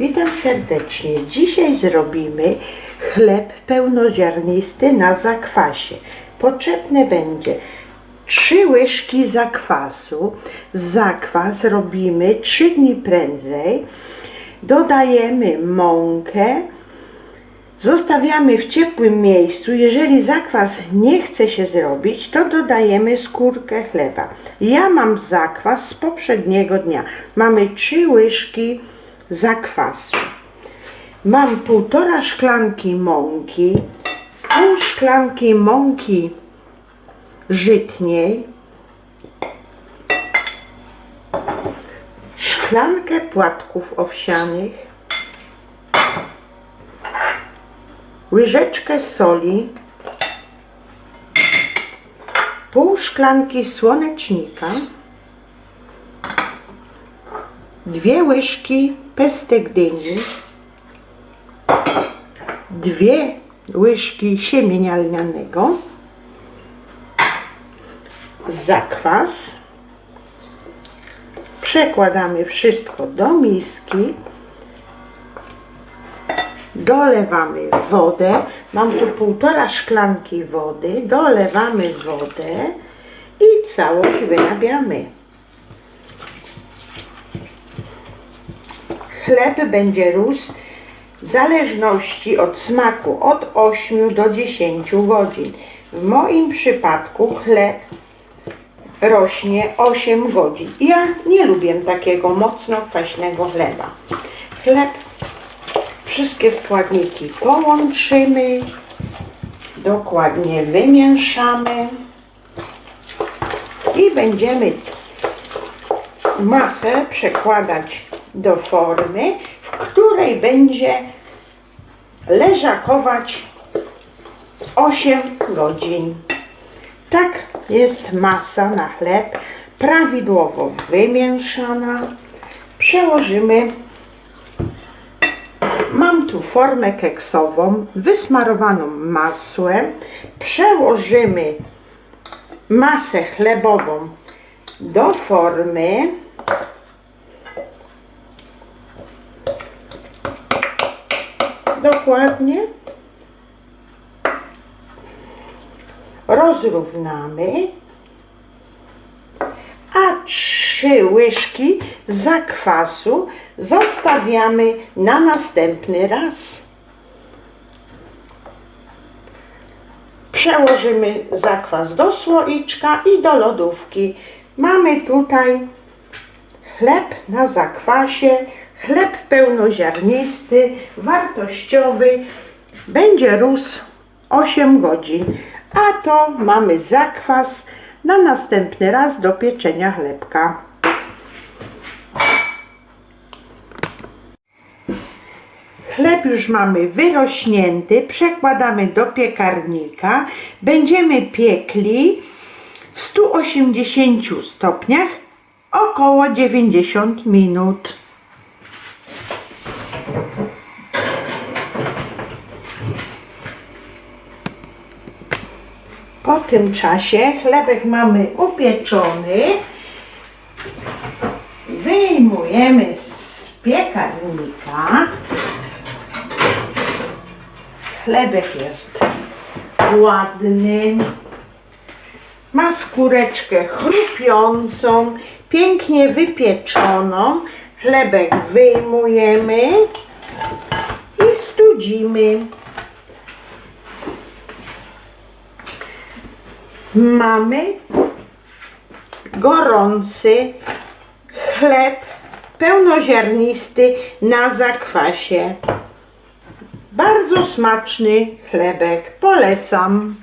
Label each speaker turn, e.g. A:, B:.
A: Witam serdecznie. Dzisiaj zrobimy chleb pełnoziarnisty na zakwasie. Potrzebne będzie 3 łyżki zakwasu. Zakwas robimy 3 dni prędzej. Dodajemy mąkę. Zostawiamy w ciepłym miejscu. Jeżeli zakwas nie chce się zrobić, to dodajemy skórkę chleba. Ja mam zakwas z poprzedniego dnia. Mamy 3 łyżki zakwasu. Mam półtora szklanki mąki, pół szklanki mąki żytniej, szklankę płatków owsianych, łyżeczkę soli, pół szklanki słonecznika, dwie łyżki pestek dyni, dwie łyżki siemienia lnianego, zakwas. Przekładamy wszystko do miski. Dolewamy wodę. Mam tu półtora szklanki wody. Dolewamy wodę i całość wyrabiamy. Chleb będzie rósł w zależności od smaku od 8 do 10 godzin. W moim przypadku chleb rośnie 8 godzin. Ja nie lubię takiego mocno kwaśnego chleba. Chleb, wszystkie składniki połączymy, dokładnie wymieszamy i będziemy masę przekładać do formy, w której będzie leżakować 8 godzin. Tak jest masa na chleb, prawidłowo wymieszana. Przełożymy. Mam tu formę keksową, wysmarowaną masłem. Przełożymy masę chlebową do formy. Dokładnie. Rozrównamy. A trzy łyżki zakwasu zostawiamy na następny raz. Przełożymy zakwas do słoiczka i do lodówki. Mamy tutaj chleb na zakwasie, chleb pełnoziarnisty, wartościowy. Będzie rósł 8 godzin, a to mamy zakwas na następny raz do pieczenia chlebka. Chleb już mamy wyrośnięty, przekładamy do piekarnika. Będziemy piekli w 180 stopniach około 90 minut. Po tym czasie chlebek mamy upieczony. Wyjmujemy z piekarnika. Chlebek jest ładny. Ma skóreczkę chrupiącą, pięknie wypieczoną. Chlebek wyjmujemy i studzimy. Mamy gorący chleb pełnoziarnisty na zakwasie. Bardzo smaczny chlebek. Polecam.